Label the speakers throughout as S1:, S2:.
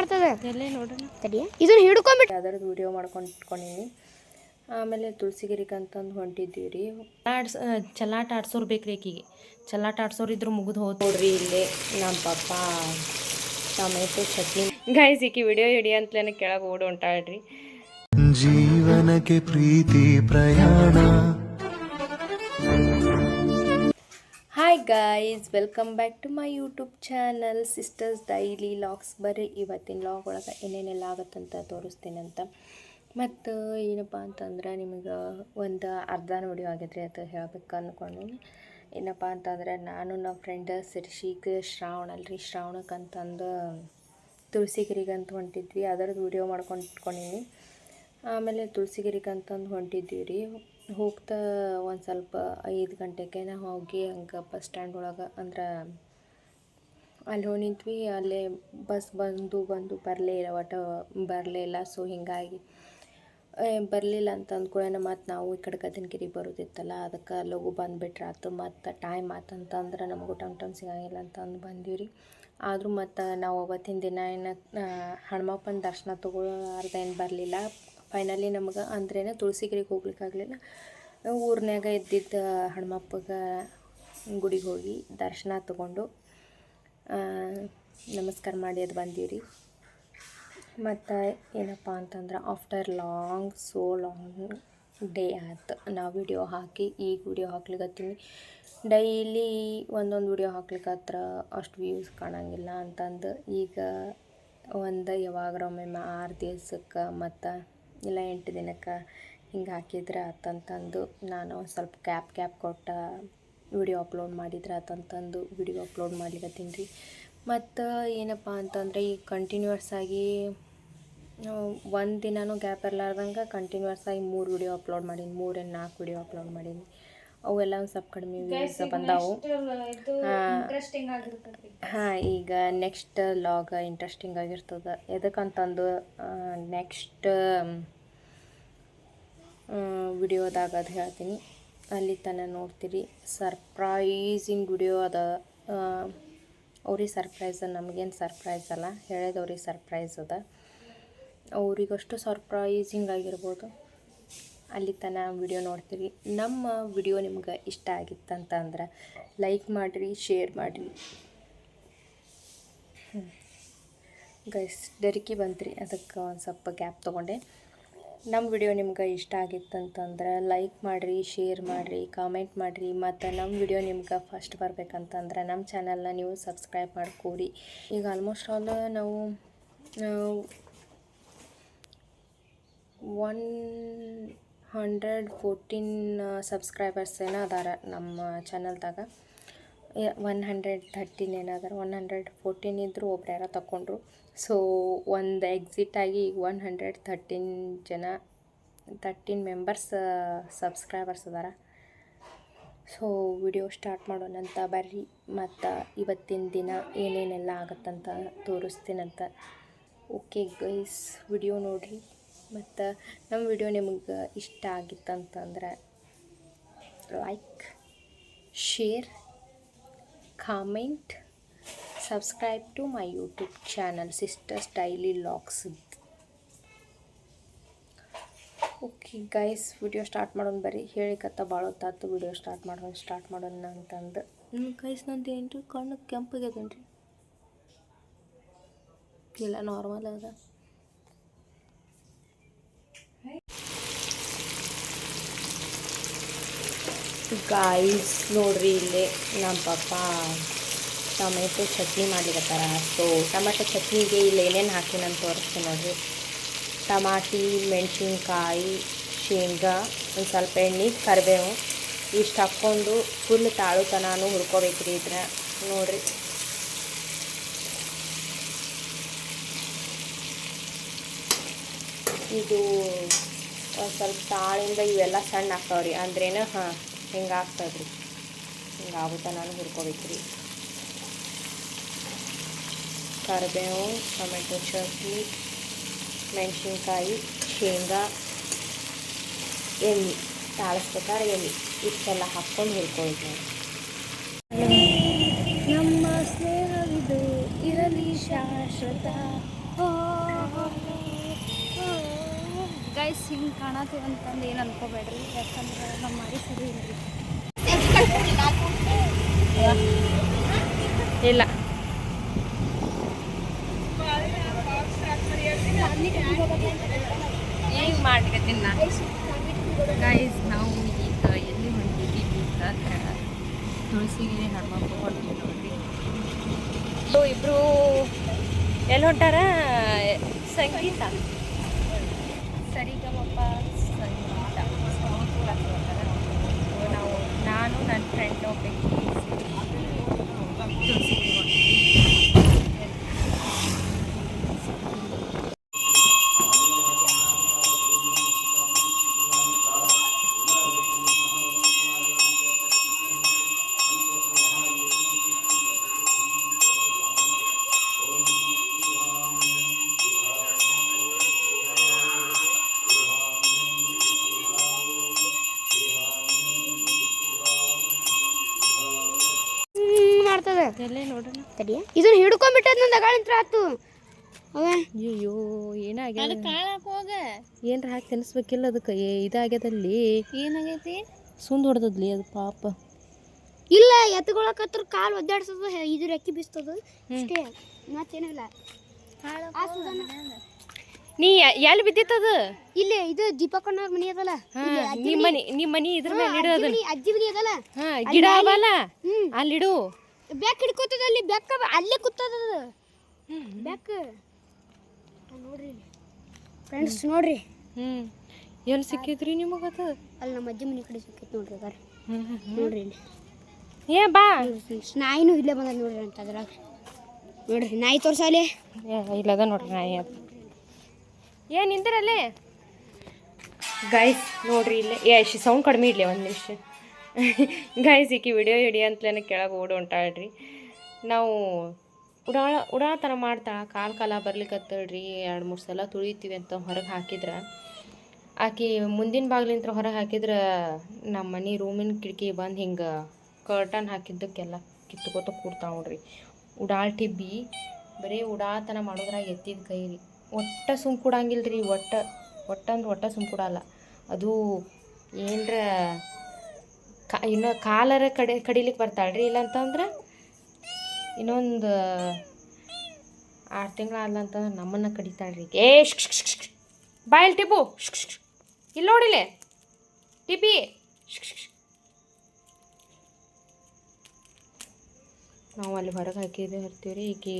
S1: ಮಾಡ್ತದ?
S2: ಎಲ್ಲೇ ನೋಡೋಣ.
S1: ಇದನ್ನ ಹಿಡ್ಕೊಂಬಿಟ್ಟು
S2: ಅದರ ವಿಡಿಯೋ ಮಾಡ್ಕೊಂಡು ಇಟ್ಕೊಂಡಿನಿ ಆಮೇಲೆ ತುಳಸಿಗಿರಿಗೆ ಅಂತಂದು ಹೊಂಟಿದ್ದೀವಿ ರೀ ಆಡ್ಸ್ ಚಲಾಟ ಆಡ್ಸೋರು ಬೇಕ್ರಿ ಆಕಿಗೆ ಚಲಾಟ ಆಡ್ಸೋರು ಇದ್ರು ಮುಗಿದು ಹೋದ್ ನೋಡ್ರಿ ಇಲ್ಲಿ ನಮ್ಮ ಪಾಪ ಟೊಮೆಟೊ ಚಟ್ನಿ. ಗಾಯ್ಸ್ ಈಕಿ ವಿಡಿಯೋ ಹಿಡಿ ಅಂತಲೇ ಕೆಳಗೆ ಓಡಿ ಹೊಂಟಾಳ್ರಿ.
S3: ಜೀವನಕ್ಕೆ ಪ್ರೀತಿ ಪ್ರಯಾಣ.
S2: Guys welcome back to my YouTube channel sisters daily logs ಬರ್ರಿ ಇವತ್ತಿನ ಲಾಗ್ ಒಳಗೆ ಏನೇನೆಲ್ಲ ಆಗುತ್ತಂತ ತೋರಿಸ್ತೀನಂತ. ಮತ್ತು ಏನಪ್ಪ ಅಂತಂದ್ರೆ ನಿಮಗೆ ಒಂದು ಅರ್ಧ ನೋಡಿ ಆಗೈತ್ರಿ ಅದು ಹೇಳ್ಬೇಕು ಅಂದ್ಕೊಂಡೀನಿ ಏನಪ್ಪ ಅಂತಂದ್ರೆ ನಾನು ನಮ್ಮ ಫ್ರೆಂಡ್ ಸಿರ್ಶಿಗೆ ಶ್ರಾವಣ ಅಲ್ರಿ. ಶ್ರಾವಣಕ್ಕಂತಂದು ಅಂತಂದು ತುಳಸಿಗಿರಿಗೆ ಅಂತ ಹೊಂಟಿದ್ವಿ. ಅದರದ್ದು ವಿಡಿಯೋ ಮಾಡ್ಕೊಂಡು ಇಟ್ಕೊಂಡಿನಿ ಆಮೇಲೆ ತುಳಸಿಗಿರಿಗೆ ಅಂತಂದು ಹೊಂಟಿದ್ವಿ ರೀ ಹೋಗ್ತಾ ಒಂದು ಸ್ವಲ್ಪ ಐದು ಗಂಟೆಗೆ ನಾವು ಹೋಗಿ ಹಂಗೆ ಬಸ್ ಸ್ಟ್ಯಾಂಡ್ ಒಳಗೆ ಅಂದ್ರೆ ಅಲ್ಲಿ ಹೋಗಿ ನಿಂತ್ವಿ ಅಲ್ಲೇ ಬಸ್ ಬಂದು ಬಂದು ಬರಲೇ ಇಲ್ಲ, ಒಟ್ಟು ಬರಲೇ ಇಲ್ಲ. ಸೊ ಹೀಗಾಗಿ ಬರಲಿಲ್ಲ ಅಂತ ಅಂದ್ಕೊಳ್ಳೋಣ ಮತ್ತು ನಾವು ಈ ಕಡೆ ಗದನಗಿರಿ ಬರೋದಿತ್ತಲ್ಲ, ಅದಕ್ಕೆ ಲಘು ಬಂದುಬಿಟ್ರೆ ಆತು ಮತ್ತು ಟೈಮ್ ಆತಂತಂದ್ರೆ ನಮಗೂ ಟಮ್ ಟಮ್ ಸಿಗಂಗಿಲ್ಲ ಅಂತಂದು ಬಂದೀವಿ ರೀ ಆದರೂ ಮತ್ತು ನಾವು ಅವತ್ತಿನ ದಿನ ಏನು ಹನುಮಪ್ಪನ ದರ್ಶನ ತಗೊಳ್ಳಾರ್ದ ಏನು ಬರಲಿಲ್ಲ. ಫೈನಲಿ ನಮ್ಗೆ ಅಂದ್ರೇನೆ ತುಳಸಿಗಿರಿಗೆ ಹೋಗ್ಲಿಕ್ಕಾಗಲಿಲ್ಲ. ಊರ್ನ್ಯಾಗ ಇದ್ದಿದ್ದ ಹಣ್ಮಪ್ಪಗೆ ಗುಡಿಗೆ ಹೋಗಿ ದರ್ಶನ ತಗೊಂಡು ನಮಸ್ಕಾರ ಮಾಡಿ ಅದು ಬಂದೀವಿ ರೀ ಮತ್ತು ಏನಪ್ಪ ಅಂತಂದ್ರೆ after long so long day ಆಯ್ತು ನಾವು ವಿಡಿಯೋ ಹಾಕಿ ಈಗ ವಿಡಿಯೋ ಹಾಕ್ಲಿಕ್ಕತ್ತೀನಿ ಡೈಲಿ ಒಂದೊಂದು ವಿಡಿಯೋ ಹಾಕ್ಲಿಕ್ಕತ್ರ ಅಷ್ಟು ವ್ಯೂಸ್ ಕಾಣಂಗಿಲ್ಲ ಅಂತಂದು ಈಗ ಒಂದು ಯಾವಾಗ ಒಮ್ಮೆ ಆರು ದಿವ್ಸಕ್ಕೆ ಮತ್ತು ಇಲ್ಲ ಎಂಟು ದಿನಕ್ಕೆ ಹಿಂಗೆ ಹಾಕಿದ್ರೆ ಆತಂತಂದು ನಾನು ಒಂದು ಸ್ವಲ್ಪ ಕ್ಯಾಪ್ ಕ್ಯಾಪ್ ಕೊಟ್ಟ ವಿಡಿಯೋ ಅಪ್ಲೋಡ್ ಮಾಡಿದ್ರೆ ಆತಂತಂದು ವಿಡಿಯೋ ಅಪ್ಲೋಡ್ ಮಾಡ್ಲಿಕತ್ತೀನಿ ರೀ. ಮತ್ತು ಏನಪ್ಪ ಅಂತಂದರೆ ಈಗ ಕಂಟಿನ್ಯೂಸ್ ಆಗಿ ಒಂದು ದಿನಾನೂ ಗ್ಯಾಪ್ ಇರಲಾರ್ದಂಗೆ ಕಂಟಿನ್ಯೂಸ್ ಆಗಿ ಮೂರು ವಿಡಿಯೋ ಅಪ್ಲೋಡ್ ಮಾಡೀನಿ ಮೂರೇನು ನಾಲ್ಕು ವಿಡಿಯೋ ಅಪ್ಲೋಡ್ ಮಾಡೀನಿ. ಅವೆಲ್ಲ ಒಂದು ಸ್ವಲ್ಪ ಕಡಿಮೆ ವ್ಯೂಸ್ ಬಂದಾವು. ಹಾಂ. ಈಗ ನೆಕ್ಸ್ಟ್ ಲಾಗ್ ಇಂಟ್ರೆಸ್ಟಿಂಗ್ ಆಗಿರ್ತದೆ. ಎದಕ್ಕಂತಂದು ನೆಕ್ಸ್ಟ್ ವಿಡಿಯೋದಾಗ ಅದು ಹೇಳ್ತೀನಿ. ಅಲ್ಲಿ ತನಕ ನೋಡ್ತೀರಿ. ಸರ್ಪ್ರೈಸಿಂಗ್ ವಿಡಿಯೋ ಅದ. ಅವ್ರಿಗೆ ಸರ್ಪ್ರೈಸ್ ನಮಗೇನು ಸರ್ಪ್ರೈಸ್ ಅಲ್ಲ. ಹೇಳಿದವ್ರಿಗೆ ಸರ್ಪ್ರೈಸ್ ಅದ. ಅವರಿಗಷ್ಟು ಸರ್ಪ್ರೈಸಿಂಗ್ ಆಗಿರ್ಬೋದು. ಅಲ್ಲಿ ತನಕ ವಿಡಿಯೋ ನೋಡ್ತೀರಿ. ನಮ್ಮ ವಿಡಿಯೋ ನಿಮ್ಗೆ ಇಷ್ಟ ಆಗಿತ್ತಂತಂದ್ರೆ ಲೈಕ್ ಮಾಡಿರಿ ಶೇರ್ ಮಾಡಿರಿ. ಗೈಸ್ ಡರಿಕಿ ಬಂತ್ರಿ. ಅದಕ್ಕೆ ಒಂದು ಸ್ವಲ್ಪ ಗ್ಯಾಪ್ ತೊಗೊಂಡೆ. ನಮ್ಮ ವಿಡಿಯೋ ನಿಮ್ಗೆ ಇಷ್ಟ ಆಗಿತ್ತಂತಂದ್ರೆ ಲೈಕ್ ಮಾಡಿರಿ ಶೇರ್ ಮಾಡಿರಿ ಕಾಮೆಂಟ್ ಮಾಡಿರಿ. ಮತ್ತು ನಮ್ಮ ವಿಡಿಯೋ ನಿಮ್ಗೆ ಫಸ್ಟ್ ಬರ್ಬೇಕಂತಂದ್ರೆ ನಮ್ಮ ಚಾನಲ್ನ ನೀವು ಸಬ್ಸ್ಕ್ರೈಬ್ ಮಾಡ್ಕೋರಿ. ಈಗ ಆಲ್ಮೋಸ್ಟ್ ಆಲ್ ನಾವು ಒನ್ ಹಂಡ್ರೆಡ್ ಫೋರ್ಟೀನ್ ಸಬ್ಸ್ಕ್ರೈಬರ್ಸ್ ಏನೋ ಅದಾರ ನಮ್ಮ ಚಾನಲ್ದಾಗ ಒನ್ ಹಂಡ್ರೆಡ್ ಥರ್ಟೀನ್ ಏನಾದರೂ ಒನ್ ಹಂಡ್ರೆಡ್ ಫೋರ್ಟೀನ್ ಇದ್ದರೂ ಒಬ್ರು ಯಾರೋ ತಗೊಂಡ್ರು ಸೊ ಒಂದು ಎಕ್ಸಿಟ್ ಆಗಿ ಈಗ ಒನ್ ಹಂಡ್ರೆಡ್ ಥರ್ಟೀನ್ ಜನ ತರ್ಟೀನ್ ಮೆಂಬರ್ಸ್ ಸಬ್ಸ್ಕ್ರೈಬರ್ಸ್ ಅದಾರ. ಸೊ ವಿಡಿಯೋ ಸ್ಟಾರ್ಟ್ ಮಾಡೋಣಂತ ಬರ್ರಿ. ಮತ್ತು ಇವತ್ತಿನ ದಿನ ಏನೇನೆಲ್ಲ ಆಗತ್ತಂತ ತೋರಿಸ್ತೀನಂತ. ಓಕೆ ಗೈಸ್ ವಿಡಿಯೋ ನೋಡಿರಿ. ಮತ್ತು ನಮ್ಮ ವಿಡಿಯೋ ನಿಮಗೆ ಇಷ್ಟ ಆಗಿತ್ತಂತಂದ್ರೆ like share comment subscribe to my YouTube channel sisters daily vlogs okay guys video start ಮಾಡೋಣ ಬರೀ ಹೇಳಿಕತ್ತ ಭಾಳ ಹೊತ್ತಾತು ವಿಡಿಯೋ ಸ್ಟಾರ್ಟ್ ಮಾಡೋಣ ಸ್ಟಾರ್ಟ್ ಮಾಡೋಣ ಅಂತಂದು. ನಿಮ್ಮ ಗೈಸ್ ನಂದು ಏನು ರೀ ಕಣ್ಣು ಕೆಂಪಾಗ್ಯದೇನು ರೀ ಇಲ್ಲ ನಾರ್ಮಲ್ ಅದ. ಗಾಯ್ಸ್ ನೋಡ್ರಿ ಇಲ್ಲಿ ನಮ್ಮ ಪಾಪ ಟೊಮೆಟೊ ಚಟ್ನಿ ಮಾಡ್ಲಿಕ್ಕತ್ತಾರ ಸೊ ಟೊಮೆಟೊ ಚಟ್ನಿಗೆ ಇಲ್ಲಿ ಏನೇನು ಹಾಕಿನಂತ ತೋರಿಸ್ತೀನಿ ನೋಡ್ರಿ. ಟಮಾಟಿ, ಮೆಣಸಿನ್ಕಾಯಿ, ಶೇಂಗಾ, ಒಂದು ಸ್ವಲ್ಪ ಎಣ್ಣೆ, ಕರಿಬೇವು ಇಷ್ಟು ಹಾಕ್ಕೊಂಡು ಫುಲ್ ತಾಳುತನಾನು ಹುರ್ಕೋಬೇಕ್ರಿ ಇದ್ರ ನೋಡ್ರಿ. ಇದು ಒಂದು ಸ್ವಲ್ಪ ತಾಳಿಂದ ಇವೆಲ್ಲ ಸಣ್ಣ ಆಗ್ತಾವ್ರಿ. ಅಂದ್ರೇನು, ಹಾಂ. ಹಿಂಗೆ ಆಗ್ತದ್ರಿ ಹಿಂಗೆ ಆಗುತ್ತೆ ನಾನು ಹುರ್ಕೋಬೇಕ್ರಿ. ಕರಿಬೇವು, ಟೊಮೆಟೊ ಚಟ್ನಿ, ಮೆಣಸಿನ್ಕಾಯಿ, ಶೇಂಗಾ, ಎಣ್ಣೆ, ತಾಳಿಸ್ಬೇಕಾದ್ರೆ ಎಣ್ಣೆ ಇಷ್ಟೆಲ್ಲ ಹಾಕ್ಕೊಂಡು ಹುರ್ಕೊಳ್ಬೇಕು ನಾವು ನಮ್ಮ ಸ್ನೇಹವಿದು ಇರಲಿ ಶಾಶ್ವತ.
S1: ಗೈಸ್ ಹಿಂಗೆ ಕಾಣತ್ತೀವಿ ಅಂತಂದು ಏನು ಅನ್ಕೋಬೇಡ್ರಿ. ಯಾಕಂದ್ರೆ ನಮ್ಮ ಮಾಡಿ ಸರಿ
S4: ಇಲ್ಲ ಈಗ. ಮಾಡ್ಕತ್ತೀನಿ ನಾ ಗೈಸ್ ನಾವು ಈಗ ಎಲ್ಲಿ ಹೊಂಟಿದ್ದೀವಿ ಅಂತಂದ್ರೆ ತುಳಸಿಗಿರಿ ಹನುಮಪ್ಪ ಹೊಂಟಿವಿ ನೋಡ್ರಿ ಇವ್ರು ಇಬ್ರು ಎಲ್ಲಿ ಹೊಂಟಾರ? ಸಂಗೀತ.
S1: ತಡಿ ಇದನ್ನ ಹಿಡ್ಕೊಂಡ್ಬಿಟ್ಟದ ನಂದು ಅಗಾಳಿಂತ್ರ ಆತು. ಅವ.
S4: ಅಯ್ಯೋ ಏನಾಗ್ಯದ? ಏನ್ರ ಹಾಕಿ ತಿನ್ನಿಸ್ಬೇಕಿಲ್ಲ ಅದಕ್ಕೆ. ಏ ಇದಾಗ್ಯದಲ್ಲಿ.
S1: ಏನಾಗೈತಿ?
S4: ಸುಂದ್ ಹೊಡೆದದ್ಲಿ ಅದು ಪಾಪ.
S1: ಇಲ್ಲ ಎತ್ಕೊಳಕತ್ರ ಕಾಲು ಒದ್ದಾಡ್ಸೋದು ಇದು ರೆಕ್ಕಿ ಬೀಸ್ತದ. ಅಷ್ಟೇ ಮತ್ತೇನಿಲ್ಲ ಆ ಸುಧಾನ
S4: ನೀ ಎಲ್ಲಿ ಬಿದ್ದಿತ್ತದ
S1: ಇಲ್ಲ ಇದು ದೀಪಕ್ಕಣ್ಣವ್ರ ಮನಿ ಅದಲ್ಲ.
S4: ಹಾ ನಿಮ್ಮ ಮನಿ. ನಿಮ್ಮ ಮನಿ ಇದ್ರ ಮೇಲೆ ಇಡು
S1: ಅಜ್ಜಿ
S4: ಅದನ್ನ.
S1: ಮನಿ ಅಜ್ಜಿ ಮನಿ ಅದಲ್ಲ.
S4: ಹಾ ಗಿಡ ಅವಲ್ಲ? ಅಲ್ಲಿಡು.
S1: ಬೆಕ್ಕ ಹಿಡ್ಕೋತದ ಅಲ್ಲಿ ಬೆಕ್ಕ ಅಲ್ಲೇ ಕೂತದ ಅದು. ಬೆಕ್ಕ ನೋಡ್ರಿ. ಫ್ರೆಂಡ್ಸ್ ನೋಡ್ರಿ.
S4: ಹ್ಮ್. ಸಿಕ್ಕೈತ್ರಿ ಸಿಕ್ಕಿದ್ರಿ ಅದು?
S1: ಅಲ್ಲಿ ನಮ್ಮ ಅಜ್ಜಿ ಮನಿ ಕಡೆ ಸಿಕ್ಕೈತೆ ನೋಡ್ರಿ ಅದಾರ. ನೋಡ್ರಿ ಇಲ್ಲಿ.
S4: ಏ ಬಾ.
S1: ನಾಯಿನೂ ಇಲ್ಲೇ ಬಂದ ನೋಡ್ರಿ ಅಂತ ಅದ್ರಾಗ. ನೋಡ್ರಿ ನಾಯಿ ತೋರ್ಸಾಲೆ
S4: ಇಲ್ಲದ ನೋಡ್ರಿ ನಾಯಿ ಅದು. ಏ ನಿಂದಿರಲ್ಲೇ. ಗೈಸ್ ನೋಡ್ರಿ ಇಲ್ಲೇ. ಏ ಶಿ ಸೌಂಡ್ ಕಡಿಮೆ ಇಡ್ಲಿ ಒಂದು ನಿಮಿಷ. ಗೈಸ್ ಈಕಿ ವಿಡಿಯೋ ಹಿಡಿ ಅಂತಲೇ ಕೆಳಗೆ ಓಡಿ ಹೊಂಟಾಳ್ರಿ. ನಾವು ಉಡಾಳ, ಉಡಾಳತನ ಮಾಡ್ತಾಳ ಕಾಲು ಕಾಲ ಬರ್ಲಿಕ್ಕತ್ತಳ್ರಿ ಎರಡು ಮೂರು ಸಲ ತುಳಿತೀವಿ ಅಂತ ಹೊರಗೆ ಹಾಕಿದ್ರೆ. ಆಕಿ ಮುಂದಿನ ಬಾಗಿಲಿಂತ್ರ ಹೊರಗೆ ಹಾಕಿದ್ರೆ ನಮ್ಮ ಮನೆ ರೂಮಿನ ಕಿಟಕಿ ಬಂದು ಹಿಂಗೆ ಕರ್ಟನ್ ಹಾಕಿದ್ದಕ್ಕೆಲ್ಲ ಕಿತ್ಕೋತ ಕೂಡ್ತಾವೆ ನೋಡ್ರಿ. ಉಡಾಳ್ ಟಿಬ್ಬಿ ಬರೀ ಉಡಾತನ ಮಾಡೋದ್ರಾಗ ಎತ್ತಿದ ಕೈ ರೀ ಒಟ್ಟ ಸುಮ್ ಕೊಡಂಗಿಲ್ಲ ರೀ ಒಟ್ಟ ಒಟ್ಟ ಅಂದ್ರೆ ಒಟ್ಟ ಸುಮ್ ಕೊಡಲ್ಲ. ಅದು ಏನರ ಕಾ, ಇನ್ನೂ ಕಾಲರ ಕಡಿ, ಕಡಿಲಿಕ್ಕೆ ಬರ್ತಾಳೆ ಇಲ್ಲ ಇಲ್ಲಂತಂದ್ರೆ ಇನ್ನೊಂದು ಆರು ತಿಂಗಳು ಆದ್ಲಂತಂದ್ರೆ ನಮ್ಮನ್ನು ಕಡಿತಾಳೆ ರೀ ಏ ಬಾಯಲ್ ಟಿಪ್ಪು. ಇಲ್ಲಿ. ನೋಡಿಲೆ ಟಿಪಿ. ನಾವು ಅಲ್ಲಿ ಹೊರಗೆ ಹಾಕಿದ್ದೆ ಇರ್ತೀವಿ ರೀ ಈಕಿ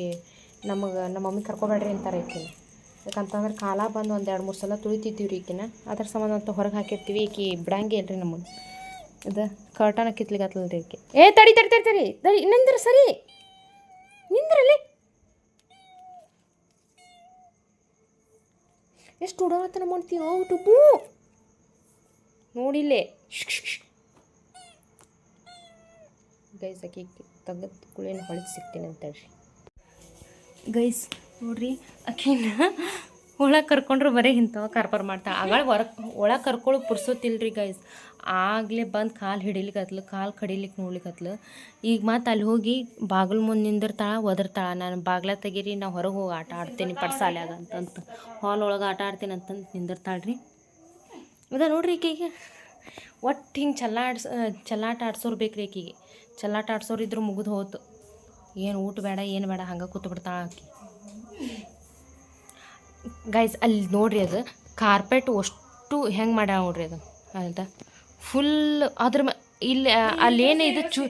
S4: ನಮಗೆ, ನಮ್ಮ ಮಮ್ಮಿ ಕರ್ಕೊಬೇಡ್ರಿ ಅಂತಾರೆ ಈಕಿನ. ಯಾಕಂತಂದ್ರೆ ಕಾಲ ಬಂದು ಒಂದು ಎರಡು ಮೂರು ಸಲ ತುಳಿತಿದ್ದೀವಿ ರೀ ಈಕಿನ. ಅದ್ರ ಸಂಬಂಧ ಅಂತ ಹೊರಗೆ ಹಾಕಿರ್ತೀವಿ, ಈಕಿ ಬಿಡಂಗೆ ಇಲ್ರಿ ನಮ್ಮನ್ನು. ಇದು. ಕಾರ್ಟನ್ ಕಿತ್ಲಿಕ್ಕೆ ರೀ ಏ, ತಡಿ ತಡಿ ತಡಿ ತಡಿ. ತಡಿ, ನಿಂದ್ರ ಸರಿ. ನಿಂದ್ರಲ್ಲಿ. ಎಷ್ಟು ಉಡಾತನ ಮಾಡ್ತೀವಿ ಓ ಟುಪ್ಪು ನೋಡಿಲ್ಲೇ. ಗೈಸ್ ಅಕ್ಕಿ ತೆಗೆದು ಕುಳಿನ ಹೊಳಿದು ಸಿಗ್ತೀನಿ ಅಂತ ಹೇಳ್ರಿ. ಗೈಸ್, ನೋಡ್ರಿ, ಆಕಿನ ಒಳಗೆ ಕರ್ಕೊಂಡ್ರೆ ಬರೀ ಇಂಥವ ಕಾರ್ಬಾರ್ ಮಾಡ್ತಾಳೆ ಆಗಳ ಹೊರ ಒಳಗೆ ಕರ್ಕೊಳ್ಳೋ ಪುರ್ಸೋತಿಲ್ರಿ ಗೈಸ್ ಆಗಲೇ ಬಂದು ಕಾಲು ಹಿಡಿಲಿಕತ್ಲು ಕಾಲು ಕಡಿಲಿಕ್ಕೆ ನೋಡ್ಲಿಕತ್ಲು ಈಗ ಮತ್ತೆ ಅಲ್ಲಿ ಹೋಗಿ ಬಾಗಿಲು ಮುಂದೆ ನಿಂದಿರ್ತಾಳೆ, ಒದರ್ತಾಳೆ. ನಾನು ಬಾಗ್ಲ ತೆಗೀರಿ ನಾ ಹೊರಗೆ ಹೋಗಿ ಆಟ ಆಡ್ತೀನಿ ಪಡ್ಸಾಲ್ಯಾಗ ಅಂತಂತ ಹಾಲ್ ಒಳಗೆ ಆಟ ಆಡ್ತೀನಿ ಅಂತಂತ ನಿಂದಿರ್ತಾಳೆ ರೀ ಅದ ನೋಡ್ರಿ ಈಕೆಗೆ. ಒಟ್ಟು ಹಿಂಗೆ ಚಲ್ಲಾಡ್ಸ ಚಲ್ಲಾಟ ಆಡ್ಸೋರು ಬೇಕ್ರಿ ಈಕೆಗೆ. ಚಲ್ಲಾಟ ಆಡ್ಸೋರು ಇದ್ರೆ ಮುಗಿದು ಹೋತು. ಏನು ಊಟ ಬೇಡ, ಏನು ಬೇಡ, ಹಂಗೆ ಕೂತ್ಬಿಡ್ತಾಳೆ ಆಕಿ. ಗೈಸ್ ಅಲ್ಲಿ ನೋಡ್ರಿ ಅದು ಕಾರ್ಪೆಟ್ ಅಷ್ಟು ಹೆಂಗೆ ಮಾಡ್ಯಾವ ನೋಡ್ರಿ ಅದು ಅಂತ ಫುಲ್ ಅದ್ರ ಮ, ಇಲ್ಲಿ ಅಲ್ಲೇನು ಇದು ಚು,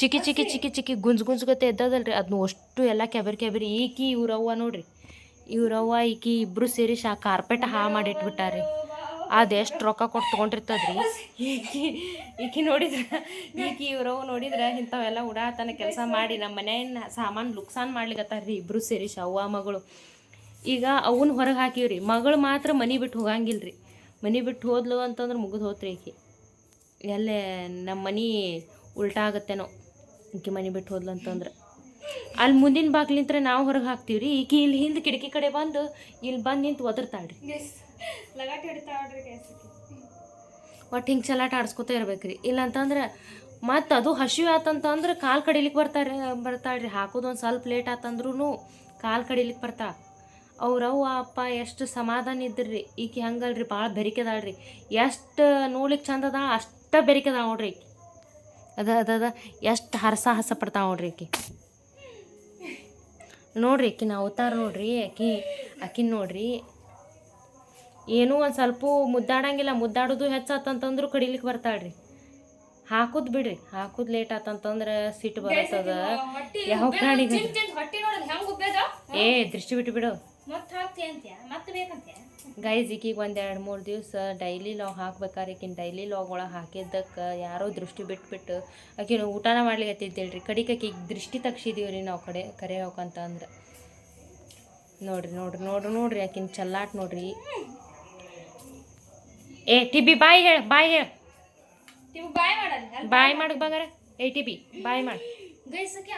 S4: ಚಿಕ್ಕಿ ಚಿಕ್ಕಿ ಚಿಕ್ಕಿ ಚಿಕ್ಕಿ ಗುಂಜ್ ಗುಂಜ್ಗತ್ತೆ ಎದ್ದದಲ್ರಿ ಅದನ್ನು ಅಷ್ಟು ಎಲ್ಲ ಕೆಬರಿ ಕೆಬರಿ ಈಕಿ ಇವ್ರವ್ವ ನೋಡ್ರಿ. ಇವ್ರವ್ವ ಈಕಿ ಇಬ್ಬರು ಸೇರಿ ಶಾ ಕಾರ್ಪೆಟ್ ಹಾ ಮಾಡಿ ಅದೆಷ್ಟು ಅದು ಎಷ್ಟು ರೊಕ್ಕ ಕೊಟ್ಟು ತೊಗೊಂಡಿರ್ತದ್ರಿ. ಈಕಿ ಈಕಿ ನೋಡಿದ್ರೆ, ಈಕಿ ಇವ್ರವ್ವ ನೋಡಿದ್ರೆ ಇಂಥವೆಲ್ಲ ಉಡಾತನ ಕೆಲಸ ಮಾಡಿ ನಮ್ಮ ಮನೆಯನ್ನ ಸಾಮಾನು ಲುಕ್ಸಾನ್ ಮಾಡ್ಲಿಕತ್ತಾರ್ರಿ ಇಬ್ಬರು ಸೇರಿ ಶವ್ವ ಮಗಳು. ಈಗ ಅವನ್ನ ಹೊರಗೆ ಹಾಕಿವ್ರಿ. ಮಗಳು ಮಾತ್ರ ಮನೆ ಬಿಟ್ಟು ಹೋಗಂಗಿಲ್ಲ ರೀ ಮನೆ ಬಿಟ್ಟು ಹೋದ್ಲು ಅಂತಂದ್ರೆ ಮುಗಿದು ಹೋತ್ರಿ ಈಕೆ. ಎಲ್ಲೇ ನಮ್ಮ ಮನೆ ಉಲ್ಟಾ ಆಗತ್ತೇನೋ ಈಕೆ ಮನೆ ಬಿಟ್ಟು ಹೋದ್ಲು ಅಂತಂದ್ರೆ. ಅಲ್ಲಿ ಮುಂದಿನ ಬಾಗ್ಲಿಂತ್ರ ನಾವು ಹೊರಗೆ ಹಾಕ್ತೀವಿ ರೀ ಈಕಿ ಇಲ್ಲಿ ಹಿಂದೆ ಕಿಟಕಿ ಕಡೆ ಬಂದು ಇಲ್ಲಿ ಬಂದು ನಿಂತು ಒದರ್ತಾಳ್ರಿ. ಒಟ್ಟು ಹಿಂಗೆ ಚಲಾಟ ಆಡಿಸ್ಕೊತ ಇರ್ಬೇಕ್ರಿ. ಇಲ್ಲ ಅಂತಂದ್ರೆ ಮತ್ತು ಅದು ಹಸಿವು ಆತಂತಂದ್ರೆ ಕಾಲು ಕಡಿಲಿಕ್ಕೆ ಬರ್ತಾರೆ ಬರ್ತಾಳ್ರಿ. ಹಾಕೋದು ಒಂದು ಸ್ವಲ್ಪ ಲೇಟ್ ಆತಂದ್ರೂ ಕಾಲು ಕಡಿಲಿಕ್ಕೆ ಬರ್ತಾಳೆ. ಅವ್ರವ್ವ ಅಪ್ಪ ಎಷ್ಟು ಸಮಾಧಾನ ಇದ್ರಿ ಈಕಿ ಹಂಗಲ್ರಿ ಭಾಳ ಬೆರಿಕೆದಾಳ್ರಿ. ಎಷ್ಟು ನೋಡ್ಲಿಕ್ಕೆ ಚಂದ ಅದ ಅಷ್ಟ ಬೆರಿಕೆದಾಳ ನೋಡ್ರಿ ಈಕಿ. ಅದ ಅದ ಅದ. ಎಷ್ಟು ಹರಸ ಹಸ ಪಡ್ತಾವ ನೋಡ್ರಿ ಈಕಿ. ನೋಡ್ರಿ ಆಕಿನ ಅವತಾರ ನೋಡ್ರಿ ಆಕಿ ಆಕಿನ ನೋಡ್ರಿ. ಏನೂ ಒಂದು ಸ್ವಲ್ಪ ಮುದ್ದಾಡಂಗಿಲ್ಲ ಮುದ್ದಾಡೋದು ಹೆಚ್ಚಾತಂತಂದ್ರೂ ಕಡಿಲಿಕ್ಕೆ ಬರ್ತಾಳ್ರಿ. ಹಾಕುದ್ ಬಿಡ್ರಿ ಹಾಕುದ್ ಲೇಟ್ ಆತಂತಂದ್ರೆ ಸಿಟ್ಟು ಬರತ್ತದ. ಯಾವ ಪ್ರಾಣಿಗೆ
S5: ಉಬ್ಬೇದ?
S4: ಏ ದೃಷ್ಟಿ ಬಿಟ್ಟು ಬಿಡು.
S5: ಮತ್ತೆ ಹಾಕ್ತಿ ಅಂತ್ಯ ಮತ್ತೆ ಬೇಕಂತ್ಯ
S4: ಗೈಸ್ ಈಗೀಗ ಒಂದು ಎರಡು ಮೂರು ದಿವಸ ಡೈಲಿ ಲಾಗ್ ಹಾಕ್ಬೇಕಾರೆ ಈಕಿನ ಡೈಲಿ ಲಾಗ್ ಒಳಗೆ ಹಾಕಿದ್ದಕ್ಕೆ ಯಾರೋ ದೃಷ್ಟಿ ಬಿಟ್ಬಿಟ್ಟು ಆಕಿನ ಊಟನ ಮಾಡ್ಲಿಕ್ಕೆ ಹತ್ತಿದ್ದೇಳ್ರಿ ಕಡಿಗೆ ದೃಷ್ಟಿ ತಗ್ಸಿದೀವಿ ರೀ ನಾವು ಕಡೆ ಕರೆ ಹೋಗಂತ ಅಂದ್ರೆ. ನೋಡ್ರಿ ನೋಡ್ರಿ ನೋಡ್ರಿ ನೋಡ್ರಿ ಆಕಿನ ಚಲ್ಲಾಟ್ ನೋಡ್ರಿ. ಏ ಟಿ ಬಿ ಬಾಯ್ ಹೇಳ ಬಾಯ್ ಹೇಳ.
S5: ಬಾಯ್
S4: ಮಾಡಕ್ ಬಂಗಾರ? ಏ ಟಿಬಿ ಬಾಯ್ ಮಾಡಿ.
S5: ಗೈಸಕ್ಕೆ